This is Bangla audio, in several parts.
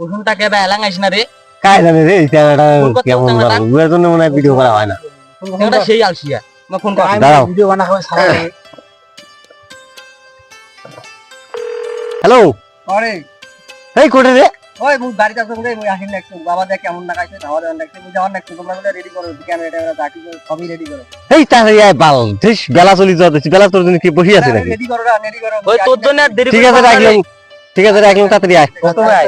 বা এলাং আইস না রে? কাই জানে রে এটা কেমন। জন্য মনে হয় ভিডিও করা হয় না। এটা সেই আলসিয়া। মা ফোন কর দাঁড়াও। ভিডিও বানা হবে সারা হ্যালো আরে এই কোটে রে? ওই মুই বাড়িতে রে মুই আসিন দেখছ বাবা দেখ কেমন লাগাইছে খাওয়া দাওয়া মুই যাওয়ার দেখছ তোমরা গুলো রেডি করো ক্যামেরা ট্যামেরা বাকি সবই রেডি করো এই তাড়াতাড়ি আয় বাল ঠিক বেলা চলি যাচ্ছে বেলা তোর জন্য কি বসে আছে নাকি? রেডি করো রেডি করো ওই তোর জন্য দেরি ঠিক আছে রাখলাম ঠিক আছে রাখলাম তাড়াতাড়ি আয়। মরা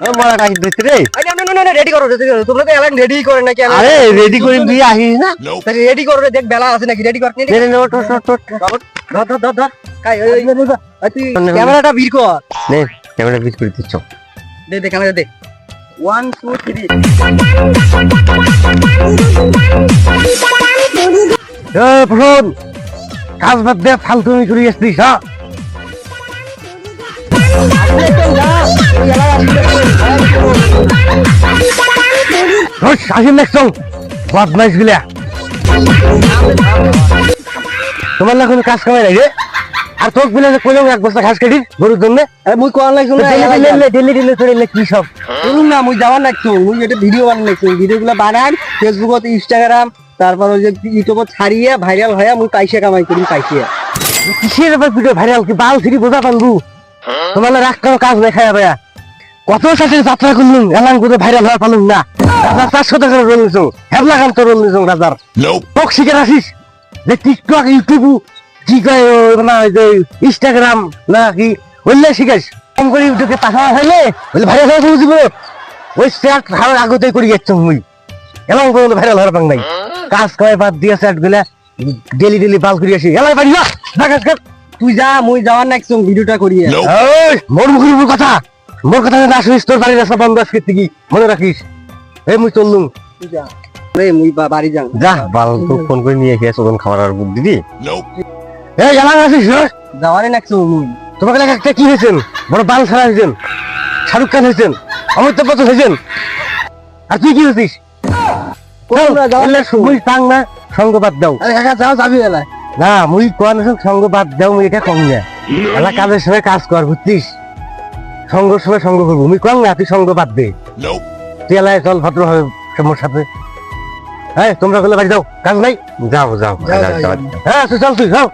কাহি দিতে রে আরে না না না রেডি করো রেডি করো। তোমরা তো এলান রেডি করে নাকি আরে রেডি করে দিয়ে আহিস না? রেডি করো রে, দেখ বেলা আছে নাকি রেডি কর নি নে নে নে, ওঠ, ওঠ, ওঠ, ওঠ। ধর ধর ধর ধর। কাই ওই ওই, ওই, তুই ক্যামেরাটা ভিড় কর। নে ক্যামেরা বিট করে দিচ্ছ। দে দে ক্যামেরা দে। ওয়ান টু থ্রি এ প্রশোন কাজ বাদ দে ফালতু আমি করে আসছিস হ্যাঁ ধস আসেন দেখছ বদমাইশগুলা তোমার না কোনো কাজ কামাই নাই রে? আর তোক বিলে এক বস্তা ঘাস কাটি গরুর জন্য? আরে মুই লাগছো না কি সব? শুনুন না মুই যাওয়ার লাগছো মুই এটা ভিডিও বানান লাগছো ভিডিওগুলো বানান ফেসবুকত ইনস্টাগ্রাম তারপর ওই যে ইউটিউবত ছাড়িয়ে ভাইরাল হয়ে মুই পয়সা কামাই করি পয়সা। কিসের ব্যাপার ভিডিও ভাইরাল কি বাল ছিড়ি বোঝা পানবু? তোমার রাগ কাজ দেখায় ভাইয়া কত সাথে যাত্রা করলুম এলাম করে ভাইরাল হওয়া পালুম না। রাজার চারশো টাকার রোল হেবলা তো রোল রাজার। তোক শিখে রাখিস। যে টিকটক ইউটিউব কি কয় না যে ইনস্টাগ্রাম না কি বললে শিখাস। কম করে ইউটিউবে পাঠা হইলে বলে ভাইরাল হয়ে বুঝিব ওই স্যাট হার আগতেই করে মুই। এলাম পর্যন্ত ভাইরাল হওয়ার পাং নাই। কাজ করে বাদ দিয়ে স্যাটগুলা ডেলি ডেলি বাল করে আসি। এলাই পারি না না কাজ কর তুই যা মুই যাওয়ার লাগছো ভিডিওটা করিয়ে। মোর মুখের কথা। মোর কথা না শুনিস তোর বাড়ির রাস্তা বন্ধ আজকে থেকে মনে রাখিস? এই মুই চললুম। যা। রে মুই বা- বাড়ি যাং যা বাল তো ফোন করে নিয়ে গিয়ে তখন খাবার আর বুক দিবি? এই আছিস রে? যাওয়ারই লাগছো মুই। তোমাকে লাগে একটা কি হয়েছেন? বড় বাল ছাড়া হয়েছেন। শাহরুখ খান হয়েছেন। অমিতাভ বচ্চন হয়েছেন। আর তুই কি হয়েছিস? মুই না সঙ্গ বাদ দাও। আরে কাকা যাও যাবি এলা না মুই কোয়ান সঙ্গ বাদ দাও মুই এটা কম না। এলা কাজের সময় কাজ কর বুঝছিস? সঙ্গর সময় সঙ্গ করব উনি কম না তুই সঙ্গ বাদ দে। তুই চল ভদ্র হবে তোমার সাথে। হ্যাঁ তোমরা বলে বাড়ি দাও কাজ নাই? যাও যাও। হ্যাঁ আসো চল তুই যাও।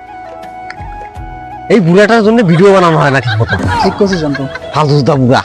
এই বুড়াটার জন্য ভিডিও বানানো হয় না ঠিক মতো ঠিক করছিস জানতো। ফালতু বুড়া